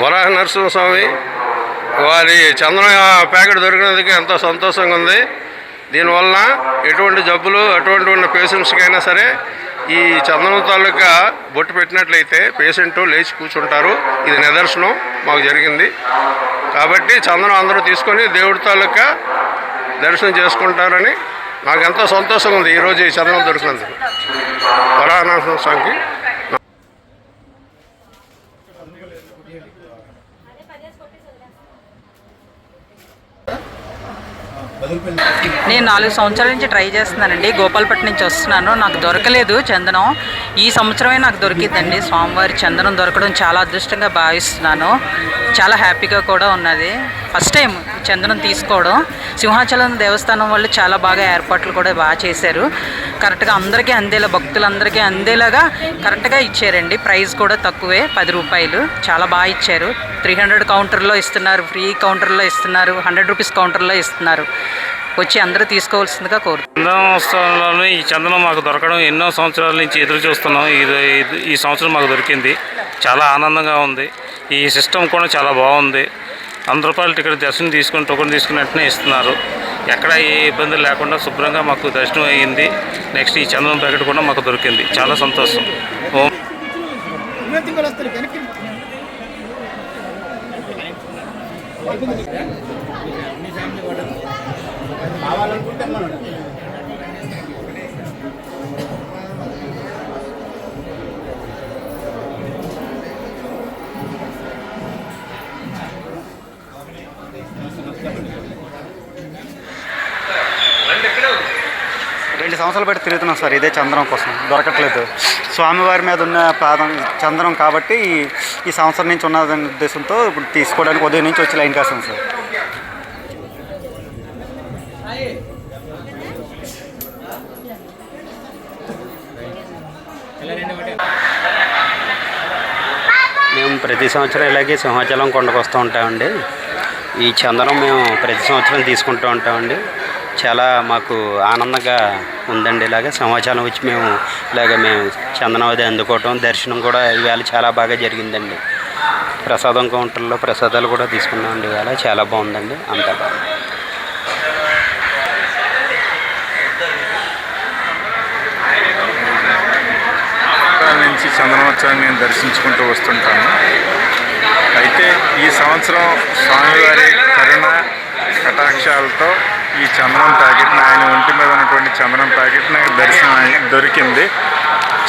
వరాహ నరసింహస్వామి వారి చంద్రం ప్యాకెట్ దొరికినందుకు ఎంతో సంతోషంగా ఉంది. దీనివలన ఎటువంటి జబ్బులు ఎటువంటి ఉన్న పేషెంట్స్కైనా సరే ఈ చందనం తాలూకా బొట్టు పెట్టినట్లయితే పేషెంట్ లేచి కూర్చుంటారు. ఇది నిదర్శనం మాకు జరిగింది. కాబట్టి చందనం అందరూ తీసుకొని దేవుడి తాలూకా దర్శనం చేసుకుంటారని నాకు ఎంతో సంతోషంగా ఉంది ఈరోజు ఈ చందనం దొరికినందుకు. వరాహనాథ స్వామికి నేను నాలుగు సంవత్సరాల నుంచి ట్రై చేస్తున్నానండి. గోపాలపట్నం నుంచి వస్తున్నాను. నాకు దొరకలేదు చందనం. ఈ సంవత్సరమే నాకు దొరికిందండి. స్వామివారి చందనం దొరకడం చాలా అదృష్టంగా భావిస్తున్నాను. చాలా హ్యాపీగా కూడా ఉన్నది. ఫస్ట్ టైం చందనం తీసుకోవడం. సింహాచలం దేవస్థానం వాళ్ళు చాలా బాగా ఏర్పాట్లు కూడా బాగా చేశారు. కరెక్ట్గా అందరికీ అందేలా భక్తులందరికీ అందేలాగా కరెక్ట్గా ఇచ్చారండి. ప్రైస్ కూడా తక్కువే పది రూపాయలు. చాలా బాగా ఇచ్చారు. త్రీ హండ్రెడ్ కౌంటర్లో ఇస్తున్నారు ఫ్రీ కౌంటర్లో ఇస్తున్నారు హండ్రెడ్ రూపీస్ కౌంటర్లో ఇస్తున్నారు. వచ్చి అందరూ తీసుకోవాల్సిందిగా కోరుతున్నాను చందనోత్సవంలోనూ ఈ చందనం మాకు దొరకడం ఎన్నో సంవత్సరాల నుంచి ఎదురు చూస్తున్నాం. ఇది ఇది- ఈ సంవత్సరం మాకు దొరికింది. చాలా ఆనందంగా ఉంది. ఈ సిస్టమ్ కూడా చాలా బాగుంది. వంద రూపాయలు టికెట్ దర్శనం తీసుకుని టోకెన్ తీసుకుని వెంటనే ఇస్తున్నారు. ఎక్కడ ఏ ఇబ్బంది లేకుండా శుభ్రంగా మాకు దర్శనం అయ్యింది. నెక్స్ట్ ఈ చందనం ప్యాకెట్ కూడా మాకు దొరికింది. చాలా సంతోషం. ఓం. రెండు సంవత్సరాలు బట్టి తిరుగుతున్నాం సార్ ఇదే చంద్రం కోసం. దొరకట్లేదు. స్వామివారి మీద ఉన్న ప్రాధం చంద్రం కాబట్టి ఈ- ఈ సంవత్సరం నుంచి ఉన్న ఉద్దేశంతో ఇప్పుడు తీసుకోవడానికి ఉదయం నుంచి వచ్చి లైన్ కాసాం సార్. మేము ప్రతి సంవత్సరం ఇలాగే సింహాచలం కొండకు వస్తూ ఉంటామండి. ఈ చందనం మేము ప్రతి సంవత్సరం తీసుకుంటూ ఉంటామండి. చాలా మాకు ఆనందంగా ఉందండి ఇలాగ సమాచారం వచ్చి మేము ఇలాగ మేము చందనవది అందుకోవటం దర్శనం కూడా ఇవాళ చాలా బాగా జరిగిందండి. ప్రసాదం కౌంటర్లో ప్రసాదాలు కూడా తీసుకున్నామండి ఇవాళ. చాలా బాగుందండి. అంతా బాగుంది నుంచి చందనోత్సవాన్ని నేను దర్శించుకుంటూ వస్తుంటాను. అయితే ఈ సంవత్సరం స్వామివారి కరుణ కటాక్షాలతో ఈ చందనం ప్యాకెట్ని ఆయన ఒంటి మీద ఉన్నటువంటి చందనం ప్యాకెట్ నాకు దర్శనం దొరికింది.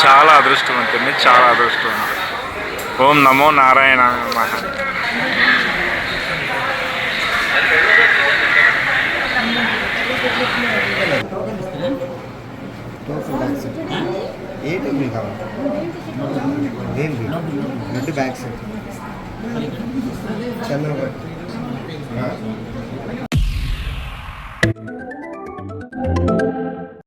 చాలా అదృష్టవంతుంది చాలా అదృష్టవంతుంది ఓం నమో నారాయణ నమః ఏ కావాలి చంద్రబాబు